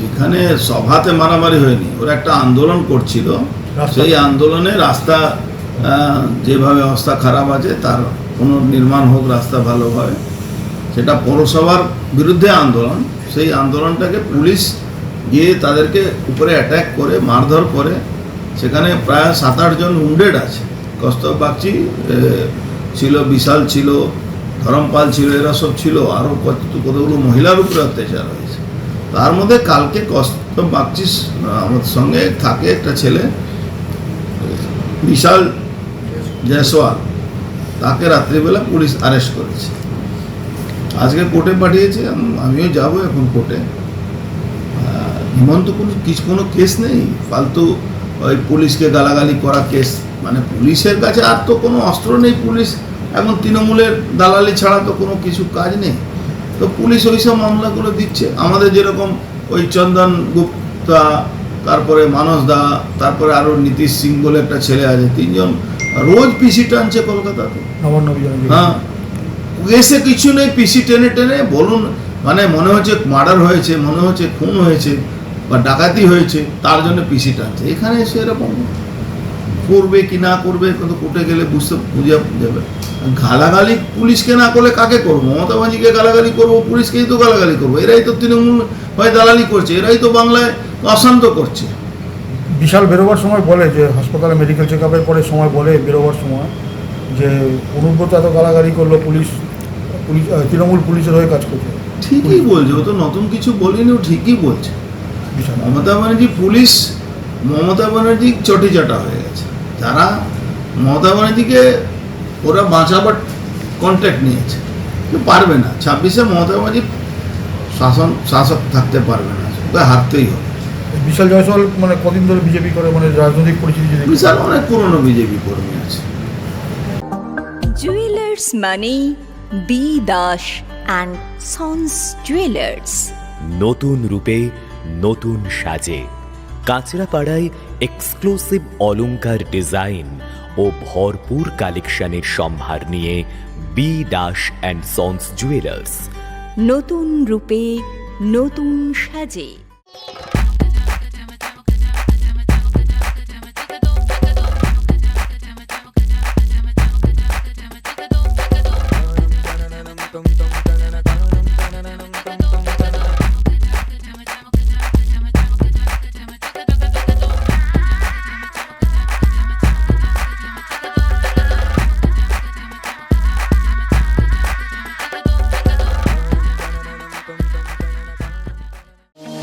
সেখানে সভাতে মারামারি হয়নি। ওরা একটা আন্দোলন করছিল। সেই আন্দোলনে রাস্তা যেভাবে অবস্থা খারাপ আছে তার পুনর্নির্মাণ হোক রাস্তা ভালোভাবে সেটা পৌরসভার বিরুদ্ধে আন্দোলন। সেই আন্দোলনটাকে পুলিশ গিয়ে তাদেরকে উপরে অ্যাটাক করে মারধর করে। সেখানে প্রায় সাত আটজন উন্ডেড আছে। কস্তব বাগচি ছিল বিশাল ছিল ধরমপাল ছিল এরা সব ছিল। আরও কত কতগুলো মহিলার উপরে অত্যাচার হয়েছে। তার মধ্যে কালকে কস্তব বাগচি আমার সঙ্গে থাকে একটা ছেলে, বিশাল জয়সওয়াল তাকে রাত্রিবেলা পুলিশ অ্যারেস্ট করেছে। আজকে কোর্টে পাঠিয়েছে আমিও যাব এখন কোর্টে। হিমন্ত কোনো, কিছু কোনো কেস নেই, ফালতু ওই পুলিশকে গালাগালি করা কেস মানে পুলিশের কাছে আর তো কোনো অস্ত্র নেই, পুলিশ, এখন তৃণমূলের দালালি ছাড়া তো কোনো কিছু কাজ নেই। তো পুলিশ ওই সব মামলাগুলো দিচ্ছে। আমাদের যেরকম ওই চন্দন গুপ্তা তারপরে মানস দা তারপরে আরও নীতিশ সিং বলে একটা ছেলে আছে তিনজন রোজ পিসি টানছে কলকাতাতে। হ্যাঁ। এসে কিছু নেই পিসি টেনে টেনে বলুন মানে মনে হচ্ছে মার্ডার হয়েছে মনে হচ্ছে খুন হয়েছে বা ডাকাতি হয়েছে তার জন্য পিসি টানছে। এখানে এসে এরকম করবে কি না করবে কিন্তু কোর্টে গেলে বুঝতে বুঝে যাবে। গালাগালি পুলিশকে না করলে কাকে করব? মমতা বাজিকে গালাগালি করব পুলিশকেই তো গালাগালি করব। এরাই তো তৃণমূল হয় দালালি করছে এরাই তো বাংলায় অশান্ত করছে। বিশাল বেরোবার সময় বলে যে হাসপাতালে মেডিকেল চেক আপের পরে সময় বলে বেরোবার সময় যে অনুব্রত এত গালাগালি করল পুলিশ পুলিশ তৃণমূল পুলিশের হয়ে কাজ করছে। ঠিকই বলছে ও তো নতুন কিছু বলিনি ও ঠিকই বলছে। মমতা ব্যানার্জি পুলিশ মমতা ব্যানার্জি চটি চাটা হয়ে গেছে। যারা মমতা ব্যানার্জিকে ওরা বাঁচাবার কন্ট্যাক্ট নিয়েছে। পারবে না। ছাব্বিশে মমতা ব্যানার্জি শাসন শাসক থাকতে পারবে না। ওকে হারতেই হবে। বিশাল জয়সওয়াল মানে কদিন ধরে বিজেপি করে মানে রাজনৈতিক পরিচিতি বিশাল অনেক পুরনো বিজেপি কর্মী আছে। জুয়েলার্স মানে B Das and sons jewellers নতুন রূপে নতুন সাজে। কাঁচরাপাড়ায় এক্সক্লুসিভ অলংকার ডিজাইন ও ভরপুর কালেকশনের সম্ভার নিয়ে B Das and sons jewellers. নতুন রূপে নতুন সাজে।